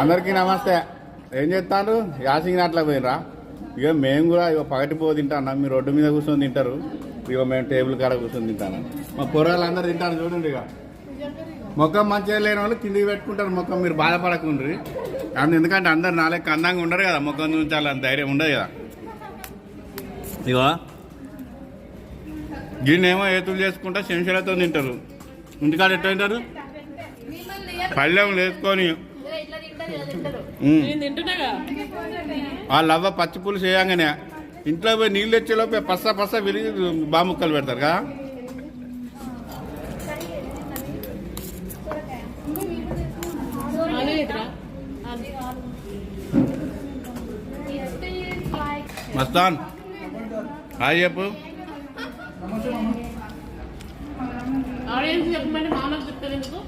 అందరికీ నమస్తే. ఏం చేస్తాను యాసింగ్ నాట్లకు పోయినరా? ఇక మేము కూడా ఇక పగటిపో తింటాను మీరు రోడ్డు మీద కూర్చొని తింటారు. ఇక మేము టేబుల్ కాడ కూర్చొని తింటాను. మా కూరగాయలు అందరు తింటారు చూడండి ఇక మొక్కం మంచిగా లేని వాళ్ళు కిందికి పెట్టుకుంటారు. మొక్కం మీరు బాధపడకుండ్రి. అందు ఎందుకంటే అందరు నాలుగు అందంగా ఉండరు కదా. ముఖం చూపించాలని ధైర్యం ఉండదు కదా. ఇగో. దీన్నేమో ఏతులు చేసుకుంటా శంషలతో తింటారు. ఇంటికాడ ఎట్లా తింటారు? పళ్ళెం వేసుకొని వాళ్ళ అవ్వ పచ్చి పులుసు వేయంగానే ఇంట్లో పోయి నీళ్ళు తెచ్చేలోపే పస్స పస్స విరిగి బాముక్కలు పెడతారు కదా? మస్తాన్ హాయ్ చెప్పు. ఆడియన్స్ చెప్పమంటే మామూలు చెప్తారు ఎందుకు?